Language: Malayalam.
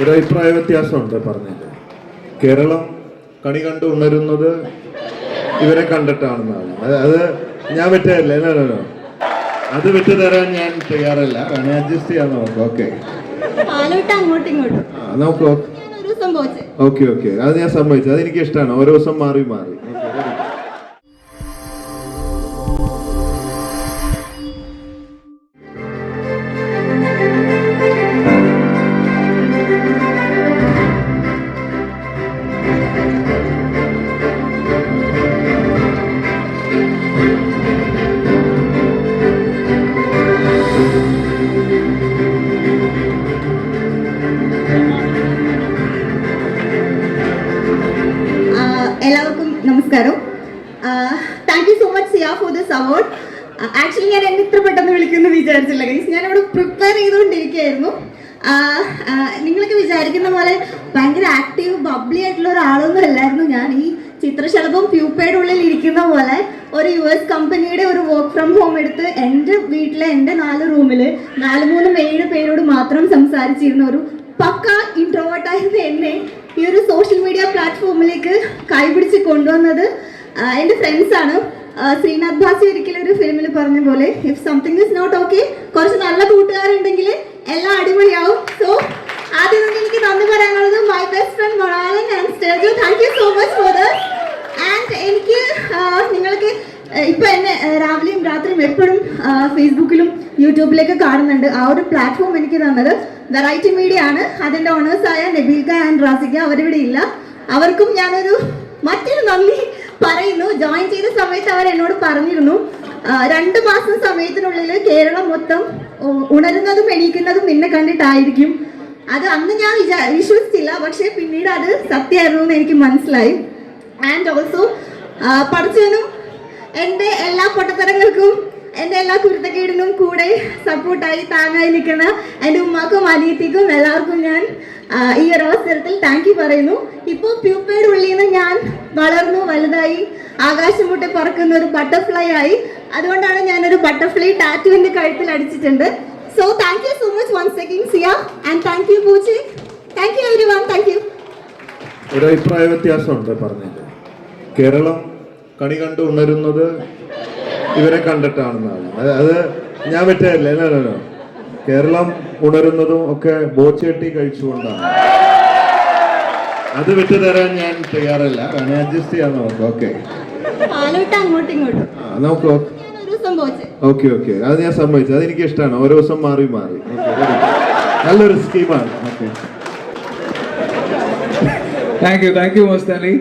ഒരു അഭിപ്രായ വ്യത്യാസമുണ്ട് പറഞ്ഞത് കേരളം കണി കണ്ട് ഉണരുന്നത് ഇവരെ കണ്ടിട്ടാണെന്നാണ്. അത് അത് ഞാൻ no. അത് വിട്ടു തരാൻ ഞാൻ തയ്യാറല്ല. വേണേ അഡ്ജസ്റ്റ് ചെയ്യാൻ നോക്കാം. ഓക്കെ അങ്ങോട്ടും ഇങ്ങോട്ടും. ഓക്കെ ഓക്കെ അത് ഞാൻ സമ്മതിച്ചു. അതെനിക്ക് ഇഷ്ടമാണ് ഓരോ ദിവസം മാറി മാറി. Thank you so much Siya for this award actually ഞാൻ എന്നെ ഇത്ര പെട്ടെന്ന് വിളിക്കുമെന്ന് വിചാരിച്ചില്ല ഗൈസ് ഞാൻ അവിടെ പ്രിപ്പയർ ചെയ്തുകൊണ്ടിരിക്കുകയായിരുന്നു നിങ്ങളൊക്കെ വിചാരിക്കുന്ന പോലെ ഭയങ്കര ആക്റ്റീവ് ബബ്ലി ആയിട്ടുള്ള ഒരാളൊന്നും അല്ലായിരുന്നു ഞാൻ. ഈ ചിത്രശലഭം പ്യൂപ്പയുടെ ഉള്ളിൽ ഇരിക്കുന്ന പോലെ ഒരു യു എസ് കമ്പനിയുടെ ഒരു വർക്ക് ഫ്രം ഹോം എടുത്ത് എന്റെ വീട്ടിലെ എന്റെ നാല് റൂമിൽ നാല് മൂന്നും ഏഴ് പേരോട് മാത്രം സംസാരിച്ചിരുന്ന ഒരു പക്ക ഇൻട്രോവേർട്ടായിരുന്ന എന്നെ ഈ ഒരു സോഷ്യൽ മീഡിയ പ്ലാറ്റ്ഫോമിലേക്ക് കൈപിടിച്ച് കൊണ്ടുവന്നത്. എന്റെ ഫ്രണ്ട്സ് ആണ്. ശ്രീനാഥ് ഭാസി ഒരിക്കലും ഒരു ഫിലിമിൽ പറഞ്ഞ പോലെ if something is not okay കുറച്ച് നല്ല കൂട്ടുകാരുണ്ടെങ്കിൽ എല്ലാം അടിപൊളിയാവും. സോ ആദ്യം തന്നെ എനിക്ക് നന്ദി പറയാനുള്ളത് my best friend and stage. Thank you so much for and എനിക്ക് നിങ്ങൾക്ക് ഇപ്പൊ എന്നെ രാവിലെയും രാത്രിയും എപ്പോഴും ഫേസ്ബുക്കിലും യൂട്യൂബിലേക്ക് കാണുന്നുണ്ട്. ആ ഒരു പ്ലാറ്റ്ഫോം എനിക്ക് തന്നത് വെറൈറ്റി മീഡിയ ആണ്. അതിന്റെ ഓണേഴ്സ് ആയ നബീൽക്ക ആൻഡ് റാസിക്ക അവരിവിടെ ഇല്ല. അവർക്കും ഞാനൊരു മറ്റൊരു നന്ദി പറയുന്നു. ജോയിൻ ചെയ്ത സമയത്ത് അവർ എന്നോട് പറഞ്ഞിരുന്നു രണ്ടു മാസം സമയത്തിനുള്ളിൽ കേരളം മൊത്തം ഉണരുന്നതും എണീക്കുന്നതും നിന്നെ കണ്ടിട്ടായിരിക്കും. അത് അന്ന് ഞാൻ വിചാ വിശ്വസിച്ചില്ല പക്ഷെ പിന്നീട് അത് സത്യമായിരുന്നു എന്ന് എനിക്ക് മനസ്സിലായി. ആൻഡ് ഓൾസോ പഠിച്ചവനും എന്റെ എല്ലാ പൊട്ടത്തരങ്ങൾക്കും എന്റെ എല്ലാ കുരുത്തക്കേടിനും കൂടെ സപ്പോർട്ടായി താങ്ങായി നിൽക്കുന്ന എന്റെ ഉമ്മാക്കും അനിയത്തിക്കും എല്ലാവർക്കും ഞാൻ ഈ ഒരു അവസരത്തിൽ താങ്ക് പറയുന്നു. ഇപ്പോൾ പ്യൂപ്പയുടെ ഉള്ളിൽ നിന്ന് ഞാൻ വളർന്നു വലുതായി. ആകാശം മുട്ടി പറക്കുന്ന ഒരു ബട്ടർഫ്ലൈ ആയി. അതുകൊണ്ടാണ് ഞാൻ ഒരു ബട്ടർഫ്ലൈ ടാറ്റുവിന്റെ കഴുത്തിൽ അടിച്ചിട്ടുണ്ട്. So thank you so much one again Siya and thank you Poochi. Thank you everyone thank you ഒരു അഭിപ്രായ വ്യത്യാസമുണ്ട് പറഞ്ഞത് കേരളം കണി കണ്ടു ഉണരുന്നത് ഇവരെ കണ്ടിട്ടാണെന്നാണ് അത് ഞാൻ no. കേരളം ഉണരുന്നതും ഒക്കെ ബോച്ചേട്ടി കഴിച്ചുകൊണ്ടാണ്. അത് വിട്ടു തരാൻ ഞാൻ തയ്യാറല്ല. വേണേ അഡ്ജസ്റ്റ് ചെയ്യാൻ നോക്കാം. ഓക്കെ പാലോട്ട് അങ്ങോട്ടും ഇങ്ങോട്ടും. നമുക്ക് ഞാൻ ഒരു ദിവസം പോച്ച്. ഓക്കെ ഓക്കെ അത് ഞാൻ സമ്മതിച്ചു. അതെനിക്ക് ഇഷ്ടമാണ് ഓരോ ദിവസം മാറി മാറി. നല്ലൊരു സ്കീമാണ് okay thank you thank you most Ali